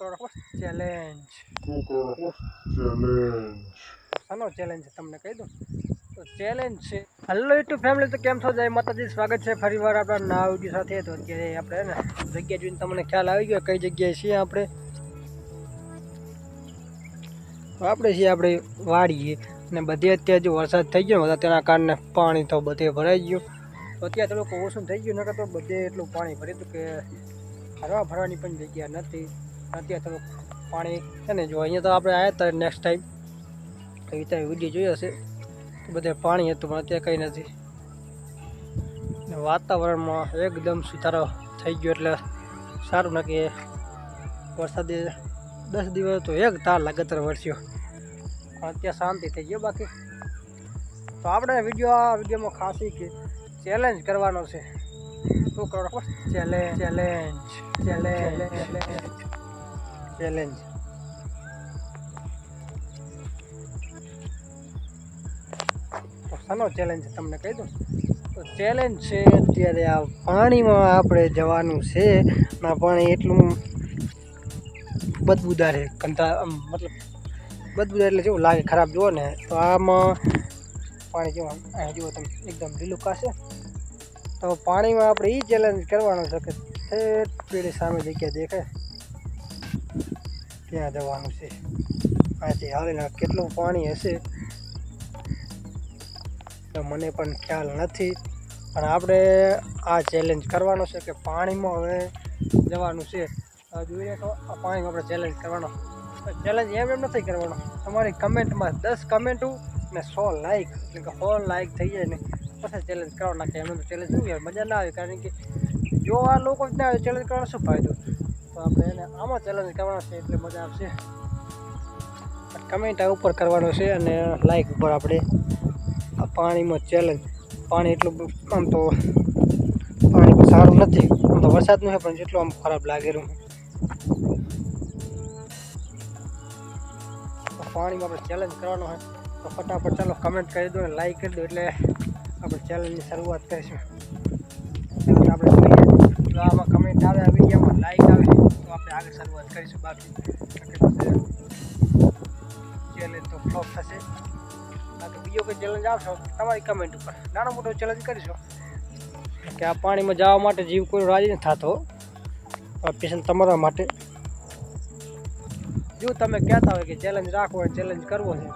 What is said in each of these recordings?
કરો challenge શાનો challenge છે, તમને કહી દઉં. તો ચેલેન્જ છે. હલો યુટ્યુબ ફેમિલી તો કેમ છો? જય માતાજી, સ્વાગત છે ફરી વાર આપણા નવા વીડિયો સાથે. તો અત્યારે આપણે ને, જગ્યા જોઈને તમને ખ્યાલ આવી ગયો કઈ જગ્યાએ છીએ આપણે. આપણે છીએ આપણે વાડીએ. અને બધે અત્યારે જો વરસાદ થઈ ગયો બધા તેના કારણે પાણી તો બધે ભરાઈ ગયું. તો અત્યારે થોડુંક ઓછું થઈ ગયું, નકર તો બધે એટલું પાણી ભર્યું હતું કે ફરવા ફરવાની પણ જગ્યા નથી. અત્યારે થોડુંક પાણી છે ને, જો અહીંયા તો આપણે આવ્યા હતા નેક્સ્ટ ટાઈમ એવી ત્યાં વીડિયો જોઈ હશે. તો બધે પાણી હતું, પણ અત્યારે કંઈ નથી. વાતાવરણમાં એકદમ સુધારો થઈ ગયો, એટલે સારું ના કે વરસાદે દસ દિવસ તો એક તાર લગાતાર વરસ્યો. પણ અત્યારે શાંતિ થઈ ગયો બાકી. તો આપણે વીડિયો આ વિડીયોમાં ખાસી કે ચેલેન્જ કરવાનો છે. શું કરો ચેલેન્જ ચેલેન્જ ચેલેન્જ ચેલેન્જ તો શાનો ચેલેન્જ તમને કહી દઉં? તો ચેલેન્જ છે અત્યારે આ પાણીમાં આપણે જવાનું છે. ના પાણી એટલું બદબૂદાર છે કંટા મતલબ બદબૂદાર એટલે જેવું લાગે ખરાબ જુઓ ને, તો આમાં પાણી જુઓ અહીં જુઓ તમે, એકદમ લીલું કાશે. તો પાણીમાં આપણે એ ચેલેન્જ કરવાનો છે કે ઠેઠ પેલી સામે જગ્યા દેખાય. ત્યાં જવાનું છે? અહીંથી હાલીને કેટલું પાણી હશે? તો મને પણ ખ્યાલ નથી. પણ આપણે આ ચેલેન્જ કરવાનો છે કે પાણીમાં હવે જવાનું છે. જોઈએ તો આ પાણીમાં આપણે ચેલેન્જ કરવાનો. ચેલેન્જ એમ એમ નથી કરવાનો. તમારી કમેન્ટમાં દસ કમેન્ટો ને સો લાઈક એટલે કે સો લાઈક થઈ જાય ને. પછી ચેલેન્જ કરવા કે એમનું ચેલેન્જ શું મજા ના આવે. કારણ કે જો આ લોકો જ ના આવે ચેલેન્જ કરવાનો શું ફાયદો? તો આપણે એને આમાં ચેલેન્જ કરવાનો છે, એટલે મજા આવશે. કમેન્ટ આ ઉપર કરવાનો છે અને લાઈક ઉપર આપણે આ પાણીમાં ચેલેન્જ પાણી એટલું આમ તો પાણી સારું નથી. આમ તો વરસાદનું છે, પણ જેટલું આમ ખરાબ લાગેલું રહ્યું પાણીમાં આપણે ચેલેન્જ કરવાનો હોય તો ફટાફટ ચાલો કમેન્ટ કરી દો અને લાઈક કરી દો, એટલે આપણે ચેલેન્જની શરૂઆત કરીશું. આપણે જોઈએ. જો આમાં કમેન્ટ આવે વિડીયોમાં લાઈક આવે, તો આપણે આગળ શરૂઆત કરીશું બાકી. ચેલેન્જ તો ફ્લોપ થશે. બાકી બીજો કોઈ ચેલેન્જ આવશો, તમારી કમેન્ટ ઉપર. નાનો મોટો ચેલેન્જ કરીશું. કે આ પાણીમાં જવા માટે જીવ કોઈ રાજી નથી થતો પેશન્ટ તમારા માટે. જો તમે કહેતા હોય કે ચેલેન્જ રાખવો ચેલેન્જ કરવો છે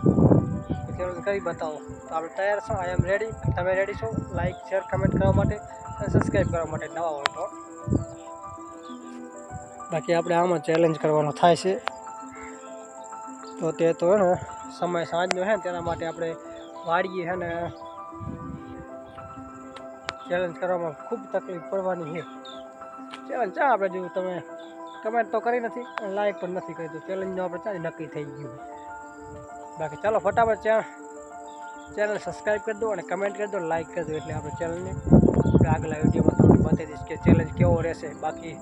ચેલેન્જ કરી બતાવો. તો આપણે તૈયાર છો? આઈ એમ રેડી તમે રેડી છો? લાઇક શેર કમેન્ટ કરવા માટે અને સબસ્ક્રાઈબ કરવા માટે નવા હોય તો. બાકી આપણે આમાં ચેલેન્જ કરવાનો થાય છે. તો તે તો હે ને, સમય સાંજનો છે ને, તેના માટે આપણે વાળીએ છે ને ચેલેન્જ કરવામાં ખૂબ તકલીફ પડવાની છે. ચેલેન્જ ચા આપણે જોયું? તમે કમેન્ટ તો કરી નથી અને લાઈક પણ નથી કરી. તો ચેલેન્જનું આપણે ચાલી નક્કી થઈ ગયું. બાકી ચાલો ફટાફટ ચેનલ સબસ્ક્રાઈબ કરી દો અને કમેન્ટ કરી દો લાઈક કરી દો એટલે આપણે ચેનલને આગલા વિડીયોમાં તમને બતાવી દઈશ કે ચેલેન્જ કેવો રહેશે, બાકી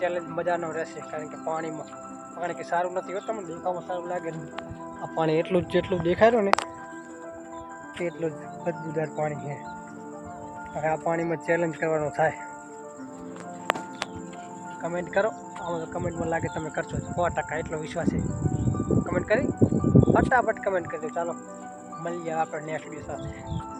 ચેલેન્જ મજાનો રહેશે, કારણ કે પાણીમાં પાણી કે સારું નથી હોતું, તમને દેખાવમાં સારું લાગે આ પાણી એટલું જ જેટલું દેખાય રહ્યું ને, એટલું જ બદબૂદાર પાણી છે. હવે આ પાણીમાં ચેલેન્જ કરવાનો થાય. કમેન્ટ કરો, આમાં કમેન્ટમાં લાગે તમે કરશો સો ટકા, એટલો વિશ્વાસ છે. કમેન્ટ કરી? ફટાફટ કમેન્ટ કરજો ચાલો મળીએ આપણે નેક્સ્ટ વીડિયો સાથે